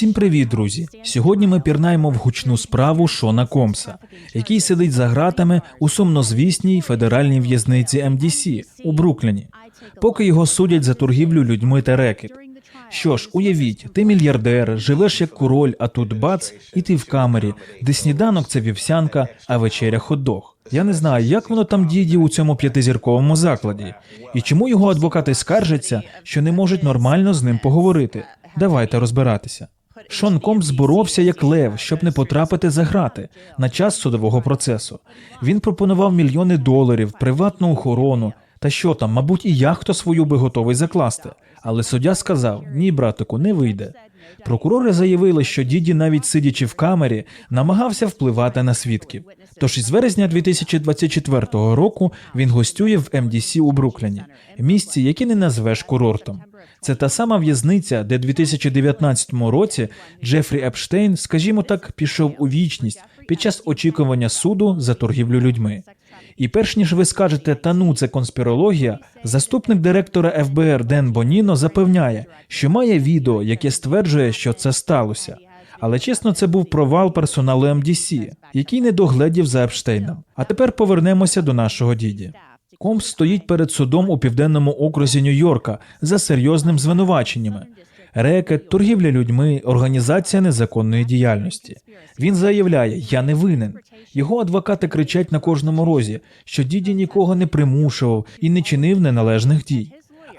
Всім привіт, друзі! Сьогодні ми пірнаємо в гучну справу Шона Комса, який сидить за ґратами у сумнозвісній федеральній в'язниці МДС у Брукліні, поки його судять за торгівлю людьми та рекет. Що ж, уявіть, ти мільярдер, живеш як король, а тут бац, і ти в камері, де сніданок це вівсянка, а вечеря хот-дог. Я не знаю, як воно там діє у цьому п'ятизірковому закладі, і чому його адвокати скаржаться, що не можуть нормально з ним поговорити. Давайте розбиратися. Шон Комс зборовся як лев, щоб не потрапити за грати на час судового процесу. Він пропонував мільйони доларів, приватну охорону. Та що там, мабуть, і яхту свою би готовий закласти. Але суддя сказав: ні, братику, не вийде. Прокурори заявили, що діді, навіть сидячи в камері, намагався впливати на свідків. Тож із вересня 2024 року він гостює в МДС у Брукліні, місці, яке не назвеш курортом. Це та сама в'язниця, де 2019 році Джефрі Епштейн, скажімо так, пішов у вічність під час очікування суду за торгівлю людьми. І перш ніж ви скажете та ну це конспірологія, заступник директора ФБР Ден Боніно запевняє, що має відео, яке стверджує, що це сталося. Але чесно, це був провал персоналу МДС, який не догледів за Епштейном. А тепер повернемося до нашого діді. Комс стоїть перед судом у південному окрузі Нью-Йорка за серйозним звинуваченнями. Рекет, торгівля людьми, організація незаконної діяльності. Він заявляє: Я не винен. Його адвокати кричать на кожному розі, що діді нікого не примушував і не чинив неналежних дій.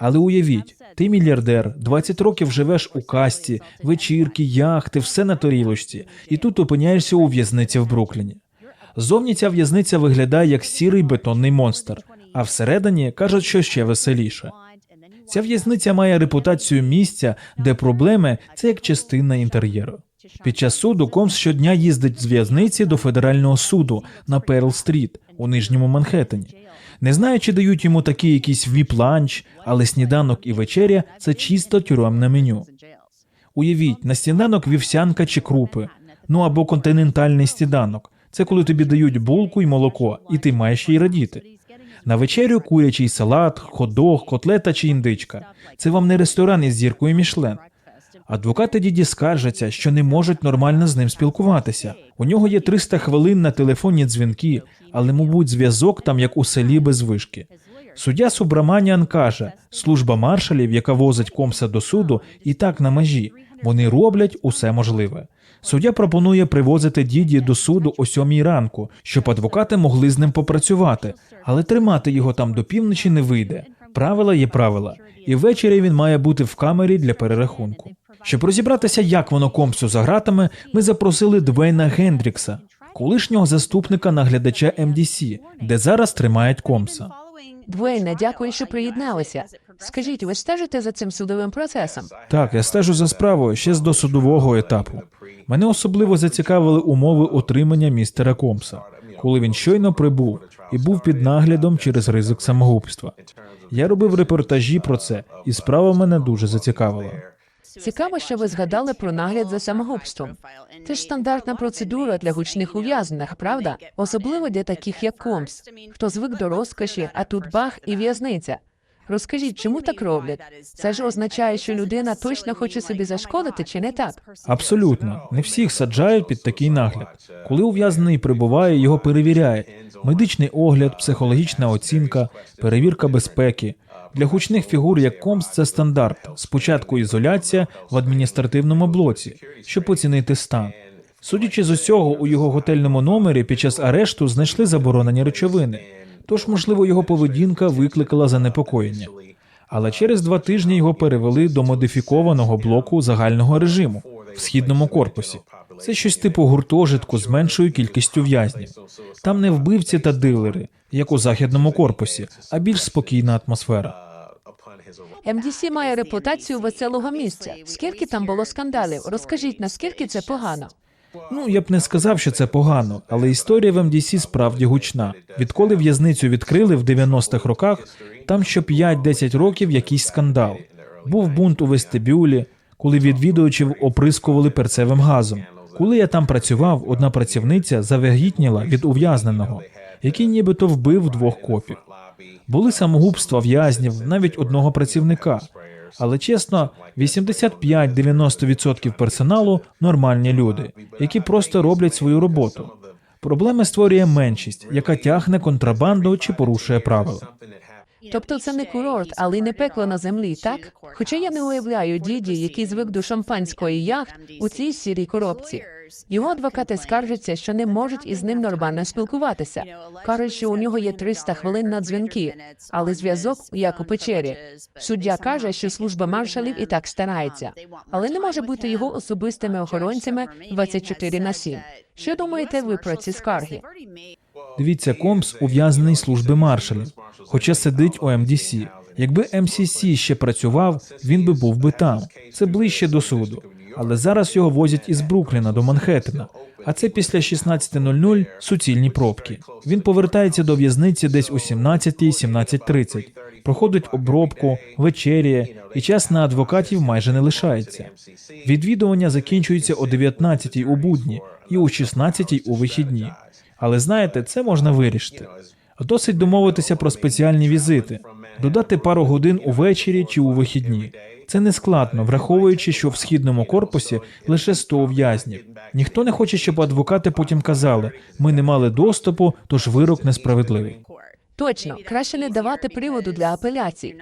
Але уявіть, ти мільярдер, 20 років живеш у касті, вечірки, яхти, все на торілочці, і тут опиняєшся у в'язниці в Брукліні. Зовні ця в'язниця виглядає як сірий бетонний монстр, а всередині кажуть, що ще веселіше. Ця в'язниця має репутацію місця, де проблеми це як частина інтер'єру. Під час суду Комс щодня їздить з в'язниці до федерального суду на Перл-стріт у нижньому Манхеттені. Не знаю, чи дають йому такий якийсь віп-ланч, але сніданок і вечеря це чисто тюремне меню. Уявіть, на сніданок вівсянка чи крупи, ну або континентальний сніданок. Це коли тобі дають булку і молоко, і ти маєш їй радіти. На вечерю курячий салат, ходох, котлета чи індичка. Це вам не ресторан із зіркою Мішлен. Адвокати діді скаржаться, що не можуть нормально з ним спілкуватися. У нього є 300 хвилин на телефонні дзвінки, але, мабуть, зв'язок там як у селі без вишки. Суддя Субраманіан каже, служба маршалів, яка возить комса до суду, і так на межі. Вони роблять усе можливе. Суддя пропонує привозити діді до суду о сьомій ранку, щоб адвокати могли з ним попрацювати, але тримати його там до півночі не вийде. Правила є правила, і ввечері він має бути в камері для перерахунку. Щоб розібратися, як воно комсу за гратами, ми запросили Двейна Гендрікса, колишнього заступника наглядача МДС, де зараз тримають комса. Двойне, дякую, що приєдналися. Скажіть, ви стежите за цим судовим процесом? Так, я стежу за справою ще з досудового етапу. Мене особливо зацікавили умови отримання містера Комса, коли він щойно прибув і був під наглядом через ризик самогубства. Я робив репортажі про це, і справа мене дуже зацікавила. Цікаво, що ви згадали про нагляд за самогубством. Це ж стандартна процедура для гучних ув'язнених, правда? Особливо для таких, як Комс, хто звик до розкоші, а тут бах і в'язниця. Розкажіть, чому так роблять? Це ж означає, що людина точно хоче собі зашкодити, чи не так? Абсолютно, не всіх саджають під такий нагляд. Коли ув'язнений прибуває, його перевіряють. Медичний огляд, психологічна оцінка, перевірка безпеки. Для гучних фігур як Комс це стандарт. Спочатку ізоляція в адміністративному блоці, щоб оцінити стан. Судячи з усього, у його готельному номері під час арешту знайшли заборонені речовини. Тож, можливо, його поведінка викликала занепокоєння. Але через два тижні його перевели до модифікованого блоку загального режиму в східному корпусі. Це щось типу гуртожитку з меншою кількістю в'язнів. Там не вбивці та дилери, як у західному корпусі, а більш спокійна атмосфера. МДС має репутацію веселого місця. Скільки там було скандалів? Розкажіть, наскільки це погано? Ну, я б не сказав, що це погано, але історія в МДС справді гучна. Відколи в'язницю відкрили в 90-х роках, там що 5-10 років якийсь скандал. Був бунт у вестибюлі, коли відвідувачів оприскували перцевим газом. Коли я там працював, одна працівниця завагітніла від ув'язненого, який нібито вбив двох копів. Були самогубства в'язнів, навіть одного працівника. Але чесно, 85-90% персоналу нормальні люди, які просто роблять свою роботу. Проблеми створює меншість, яка тягне контрабанду чи порушує правила. Тобто це не курорт, але й не пекло на землі, так? Хоча я не уявляю діді, який звик до шампанської яхт у цій сірій коробці. Його адвокати скаржаться, що не можуть із ним нормально спілкуватися. Кажуть, що у нього є 300 хвилин на дзвінки, але зв'язок як у печері. Суддя каже, що служба маршалів і так старається, але не може бути його особистими охоронцями 24 на 7. Що думаєте ви про ці скарги? Дивіться, Комс ув'язнений служби маршалів, хоча сидить у МДС. Якби МСС ще працював, він би був би там. Це ближче до суду. Але зараз його возять із Брукліна до Манхеттена. А це після 16.00 суцільні пробки. Він повертається до в'язниці десь о 17.00-17.30, проходить обробку, вечеряє, і час на адвокатів майже не лишається. Відвідування закінчується о 19.00 у будні і о 16.00 у вихідні. Але знаєте, це можна вирішити. Досить домовитися про спеціальні візити, додати пару годин увечері чи у вихідні. Це не складно, враховуючи, що в східному корпусі лише 100 ув'язнів. Ніхто не хоче, щоб адвокати потім казали: ми не мали доступу, тож вирок несправедливий. Точно, краще не давати приводу для апеляцій.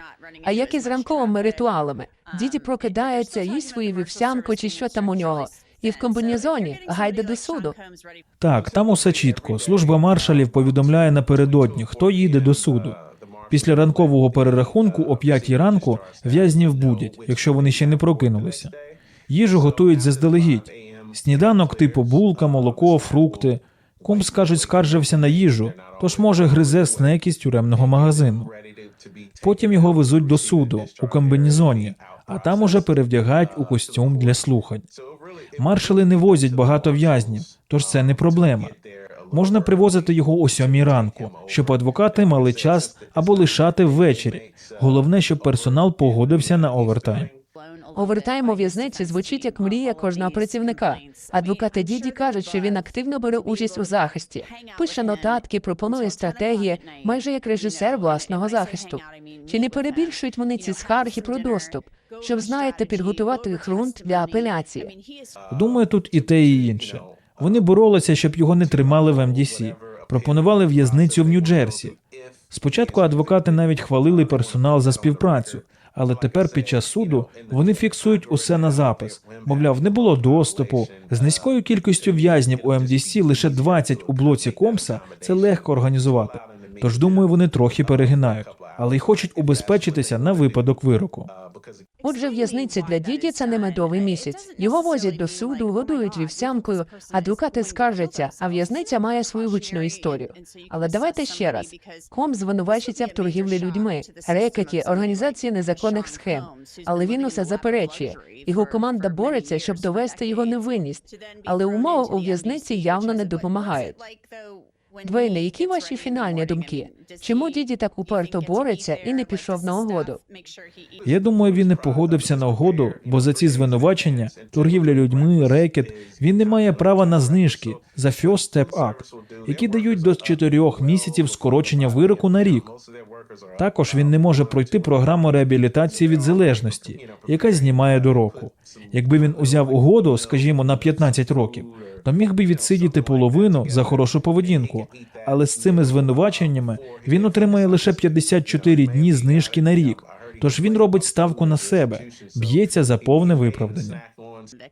А як із ранковими ритуалами? Діді прокидається, їсть свою вівсянку чи що там у нього, і в комбінезоні гайде до суду. Так, там усе чітко. Служба маршалів повідомляє напередодні, хто їде до суду. Після ранкового перерахунку о 5 ранку в'язнів будять, якщо вони ще не прокинулися. Їжу готують заздалегідь. Сніданок типу булка, молоко, фрукти. Кум, скажуть, скаржився на їжу, тож може гризе снеки з тюремного магазину. Потім його везуть до суду у комбінезоні, а там уже перевдягають у костюм для слухань. Маршали не возять багато в'язнів, тож це не проблема. Можна привозити його о сьомій ранку, щоб адвокати мали час або лишати ввечері. Головне, щоб персонал погодився на овертайм. Овертайм у в'язниці звучить як мрія кожного працівника. Адвокати діді кажуть, що він активно бере участь у захисті, пише нотатки, пропонує стратегії, майже як режисер власного захисту. Чи не перебільшують вони ці скарги про доступ, щоб знаєте, підготувати ґрунт для апеляції? Думаю, тут і те, і інше. Вони боролися, щоб його не тримали в МДС, пропонували в'язницю в Нью-Джерсі. Спочатку адвокати навіть хвалили персонал за співпрацю, але тепер під час суду вони фіксують усе на запис. Мовляв, не було доступу. З низькою кількістю в'язнів у МДС лише 20 у блоці Комса це легко організувати. Тож думаю, вони трохи перегинають, але й хочуть убезпечитися на випадок вироку. Отже, в'язниця для діді це не медовий місяць. Його возять до суду, годують вівсянкою, адвокати скаржаться, а в'язниця має свою гучну історію. Але давайте ще раз. Ком звинувачується в торгівлі людьми, рекеті, організації незаконних схем. Але він усе заперечує. Його команда бореться, щоб довести його невинність. Але умови у в'язниці явно не допомагають. Двейне, які ваші фінальні думки? Чому діді так уперто бореться і не пішов на угоду? Я думаю, він не погодився на угоду, бо за ці звинувачення, торгівля людьми, рекет, він не має права на знижки за First Step Act, які дають до 4 місяців скорочення вироку на рік. Також він не може пройти програму реабілітації від залежності, яка знімає до року. Якби він узяв угоду, скажімо, на 15 років, то міг би відсидіти половину за хорошу поведінку. Але з цими звинуваченнями він отримає лише 54 дні знижки на рік. Тож він робить ставку на себе, б'ється за повне виправдання.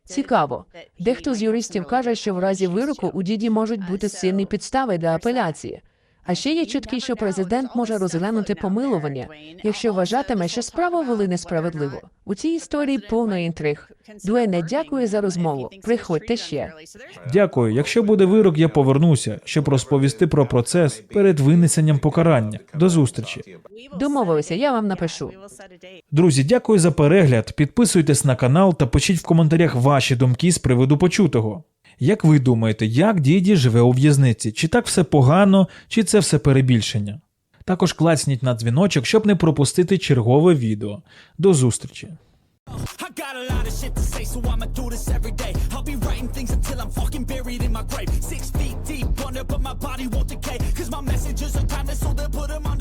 Цікаво. Дехто з юристів каже, що в разі вироку у діді можуть бути сильні підстави для апеляції. А ще є чутки, що президент може розглянути помилування, якщо вважатиме, що справу вели несправедливо. У цій історії повно інтриг. Дуене, дякую за розмову. Приходьте ще. Дякую. Якщо буде вирок, я повернуся, щоб розповісти про процес перед винесенням покарання. До зустрічі. Домовилися, я вам напишу. Друзі, дякую за перегляд. Підписуйтесь на канал та пишіть в коментарях ваші думки з приводу почутого. Як ви думаєте, як діді живе у в'язниці? Чи так все погано, чи це все перебільшення? Також клацніть на дзвіночок, щоб не пропустити чергове відео. До зустрічі! I got a lot of shit to say, so I'ma do this every day. I'll be writing things until I'm fucking buried in my grave. Six feet deep under, but my body won't decay. Cause my messages are timeless, so they'll put them on.